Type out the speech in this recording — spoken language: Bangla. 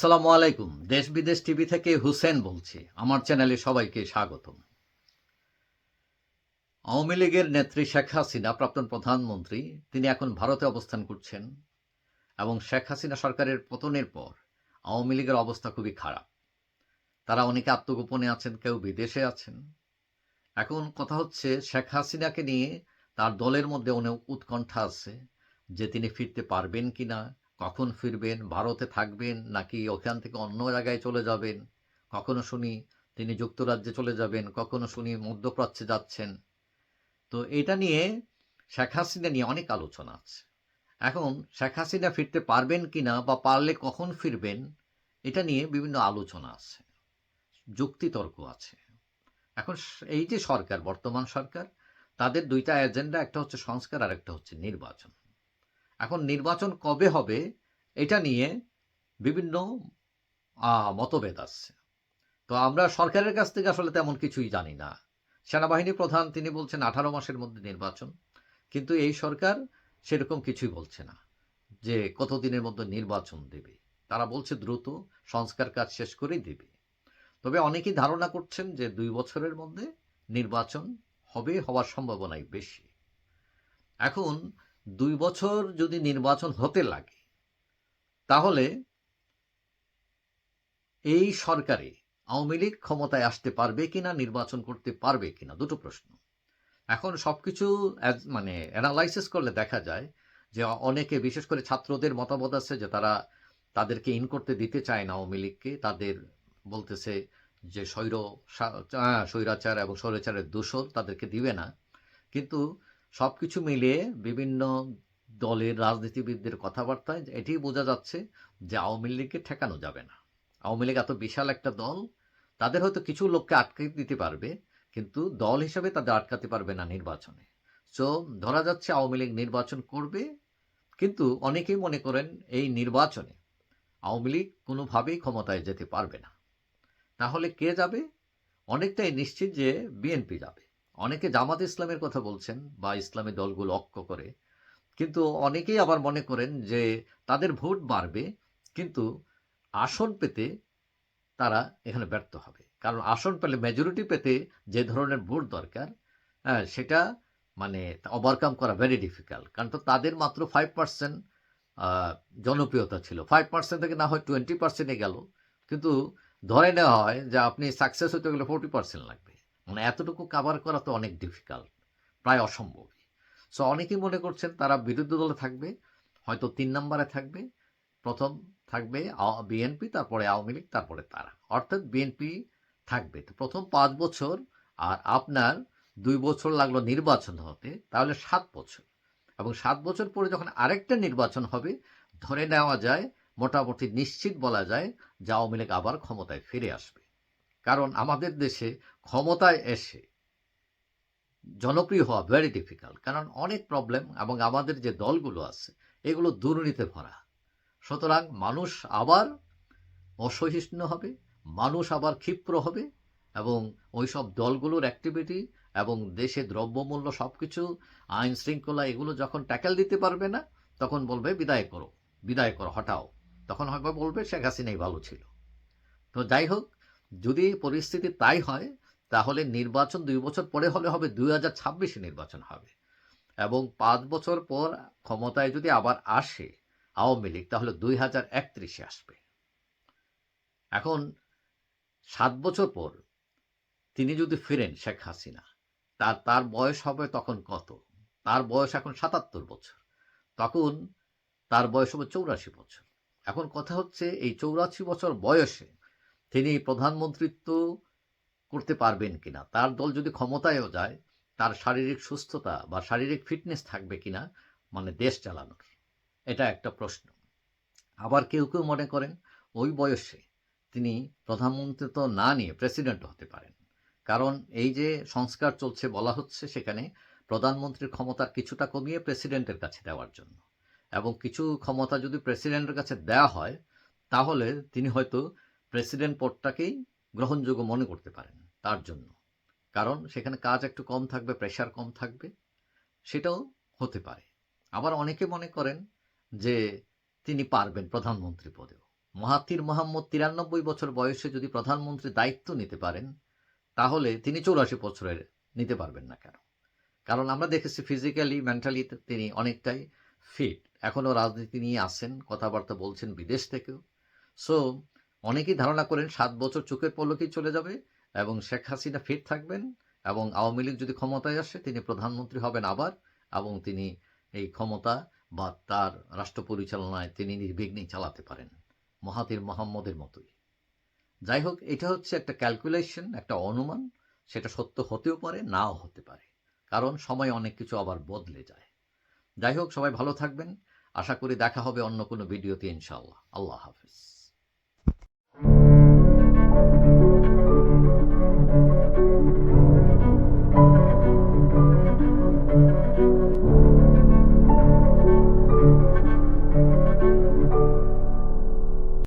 আসসালামু আলাইকুম। দেশ বিদেশ টিভি থেকে হুসেন বলছি। আমার চ্যানেলে সবাইকে স্বাগতম। আওয়ামী লীগের নেত্রী শেখ হাসিনা, প্রাক্তন প্রধানমন্ত্রী, তিনি এখন ভারতে অবস্থান করছেন এবং শেখ হাসিনা সরকারের পতনের পর আওয়ামী লীগের অবস্থা খুবই খারাপ। তারা অনেকে আত্মগোপনে আছেন, কেউ বিদেশে আছেন। এখন কথা হচ্ছে, শেখ হাসিনাকে নিয়ে তার দলের মধ্যে অনেক উৎকণ্ঠা আছে যে তিনি ফিরতে পারবেন কিনা কখন ফিরবেন, ভারতে থাকবেন নাকি ওখান থেকে অন্য জায়গায় চলে যাবেন? কখনো শুনি তিনি যুক্তরাজ্যে চলে যাবেন, কখনো শুনি মধ্যপ্রাচ্যে যাচ্ছেন। তো এটা নিয়ে শেখ হাসিনা নিয়ে অনেক আলোচনা আছে। এখন শেখ হাসিনা ফিরতে পারবেন কিনা বা পারলে কখন ফিরবেন, এটা নিয়ে বিভিন্ন আলোচনা আছে, যুক্তিতর্ক আছে। এখন এই যে সরকার, বর্তমান সরকার, তাদের দুইটা এজেন্ডা, একটা হচ্ছে সংস্কার আর একটা হচ্ছে নির্বাচন। এখন নির্বাচন কবে হবে, এটা নিয়ে বিভিন্ন মতভেদ আছে। তো আমরা সরকারের কাছ থেকে আসলে তেমন কিছুই জানি না। সেনাবাহিনী প্রধান, তিনি বলছেন আঠারো মাসের মধ্যে নির্বাচন। কিন্তু এই সরকার সেরকম কিছুই বলছে না, যে কতদিনের মধ্যে নির্বাচন দেবে। তারা বলছে দ্রুত, সংস্কার কাজ শেষ করেই দেবে। তবে অনেকেই ধারণা করছেন যে দুই বছরের মধ্যে নির্বাচন হবে হওয়ার সম্ভাবনাই বেশি। এখন দুই বছর যদি নির্বাচন হতে লাগে, তাহলে এই সরকারে আওয়ামী লীগ ক্ষমতায় আসতে পারবে কিনা, নির্বাচন করতে পারবে কিনা, দুটো প্রশ্ন। এখন সবকিছু as- মানে অ্যানালাইসিস করলে দেখা যায় যে অনেকে, বিশেষ করে ছাত্রদের মতামত আছে যে তারা তাদেরকে ইন করতে দিতে চায় না আওয়ামী লীগকে। তাদের বলতেছে যে স্বৈর স্বৈরাচার এবং স্বৈরাচারের দূষণ তাদেরকে দিবে না। কিন্তু সবকিছু মিলিয়ে বিভিন্ন দলের রাজনীতিবিদদের কথাবার্তায় এটি বোঝা যাচ্ছে যে আওয়ামী লীগকে ঠেকানো যাবে না। আওয়ামী লীগ এত বিশাল একটা দল, তাদের হয়তো কিছু লোককে আটকে দিতে পারবে, কিন্তু দল হিসাবে তাদের আটকাতে পারবে না নির্বাচনে। সো ধরা যাচ্ছে আওয়ামী লীগ নির্বাচন করবে, কিন্তু অনেকেই মনে করেন এই নির্বাচনে আওয়ামী লীগ কোনোভাবেই ক্ষমতায় যেতে পারবে না। তাহলে কে যাবে? অনেকটাই নিশ্চিত যে বিএনপি যাবে। অনেকে জামাত ইসলামের কথা বলছেন বা ইসলামী দলগুলো অক্ষ করে, কিন্তু অনেকেই আবার মনে করেন যে তাদের ভোট বাড়বে, কিন্তু আসন পেতে তারা এখানে ব্যর্থ হবে। কারণ আসন পেলে মেজরিটি পেতে যে ধরনের ভোট দরকার হ্যাঁ সেটা মানে ওভারকাম করা ভেরি ডিফিকাল্ট কারণ তো তাদের মাত্র ফাইভ পার্সেন্ট জনপ্রিয়তা ছিল। ফাইভ পার্সেন্ট থেকে না হয় টোয়েন্টি পার্সেন্টে গেল। কিন্তু ধরে নেওয়া হয় যে আপনি সাকসেস হতে গেলে ফোর্টি পার্সেন্ট লাগবে। মানে এতটুকু কাভার করা তো অনেক ডিফিকাল্ট প্রায় অসম্ভব সো অনেকেই মনে করছেন তারা বিরোধী দলে থাকবে, হয়তো তিন নম্বরে থাকবে, প্রথম থাকবে বিএনপি তারপরে আওয়ামী লীগ, তারপরে তারা। অর্থাৎ বিএনপি থাকবে। তো প্রথম পাঁচ বছর আর আপনার দুই বছর লাগল নির্বাচন হতে, তাহলে সাত বছর। এবং সাত বছর পরে যখন আরেকটা নির্বাচন হবে, ধরে নেওয়া যায়, মোটামুটি নিশ্চিত বলা যায় যে আওয়ামী লীগ আবার ক্ষমতায় ফিরে আসবে। কারণ আমাদের দেশে ক্ষমতায় এসে জনপ্রিয় হওয়া ভেরি ডিফিকাল্ট কারণ অনেক প্রবলেম এবং আমাদের যে দলগুলো আছে, এগুলো দুর্নীতিতে ভরা। সুতরাং মানুষ আবার অসহিষ্ণু হবে, মানুষ আবার ক্ষিপ্র হবে এবং ওই সব দলগুলোর অ্যাক্টিভিটি এবং দেশে দ্রব্যমূল্য সব কিছু আইন শৃঙ্খলা এগুলো যখন ট্যাকেল দিতে পারবে না, তখন বলবে, বিদায় করো বিদায় করো, হটাও। তখন হয়তো বলবে, শেখ হাসিনাই ভালো ছিল। তো যাই হোক, যদি পরিস্থিতি তাই হয় তাহলে নির্বাচন দুই বছর পরে হলে হবে, দুই হাজার ছাব্বিশে নির্বাচন হবে। এবং পাঁচ বছর পর ক্ষমতায় যদি আবার আসে আওয়ামী লীগ, তাহলে দুই হাজার একত্রিশে আসবে। এখন সাত বছর পর তিনি যদি ফিরেন, শেখ হাসিনা, তার তার বয়স হবে তখন কত? তার বয়স এখন সাতাত্তর বছর। তখন তার বয়স হবে চৌরাশি বছর। এখন কথা হচ্ছে, এই চৌরাশি বছর বয়সে তিনি প্রধানমন্ত্রিত্ব করতে পারবেন কিনা, তার দল যদি ক্ষমতায়ও যায়, তার শারীরিক সুস্থতা বা শারীরিক ফিটনেস থাকবে কিনা মানে দেশ চালানোর, এটা একটা প্রশ্ন। আবার কেউ কেউ মনে করেন ওই বয়সে তিনি প্রধানমন্ত্রী তো না নিয়ে প্রেসিডেন্ট হতে পারেন। কারণ এই যে সংস্কার চলছে বলা হচ্ছে সেখানে প্রধানমন্ত্রীর ক্ষমতার কিছুটা কমিয়ে প্রেসিডেন্টের কাছে দেওয়ার জন্য। এবং কিছু ক্ষমতা যদি প্রেসিডেন্টের কাছে দেওয়া হয়, তাহলে তিনি হয়তো প্রেসিডেন্ট পদটাকেই গ্রহণযোগ্য মনে করতে পারেন। তার জন্য। কারণ সেখানে কাজ একটু কম থাকবে প্রেশার কম থাকবে, সেটাও হতে পারে। আবার অনেকে মনে করেন যে তিনি পারবেন প্রধানমন্ত্রী পদেও। মহাতির মোহাম্মদ তিরানব্বই বছর বয়সে যদি প্রধানমন্ত্রী দায়িত্ব নিতে পারেন, তাহলে তিনি চৌরাশি বছরের নিতে পারবেন না কেন? কারণ আমরা দেখেছি ফিজিক্যালি মেন্টালি তিনি অনেকটাই ফিট এখনও রাজনীতি নিয়ে আসেন, কথাবার্তা বলছেন বিদেশ থেকেও। সো অনেকেই ধারণা করেন সাত বছর চোখের পলকেই চলে যাবে এবং শেখ হাসিনা ফিট থাকবেন এবং আওয়ামী লীগ যদি ক্ষমতায় আসে, তিনি প্রধানমন্ত্রী হবেন আবার, এবং তিনি এই ক্ষমতা বা তার রাষ্ট্র পরিচালনায় তিনি নির্বিঘ্নেই চালাতে পারেন, মহাতির মোহাম্মদের মতোই। যাই হোক, এটা হচ্ছে একটা ক্যালকুলেশন একটা অনুমান, সেটা সত্য হতেও পারে, নাও হতে পারে, কারণ সময় অনেক কিছু আবার বদলে যায়। যাই হোক, সবাই ভালো থাকবেন, আশা করি দেখা হবে অন্য কোনো ভিডিওতে ইনশাআল্লাহ। আল্লাহ হাফিজ।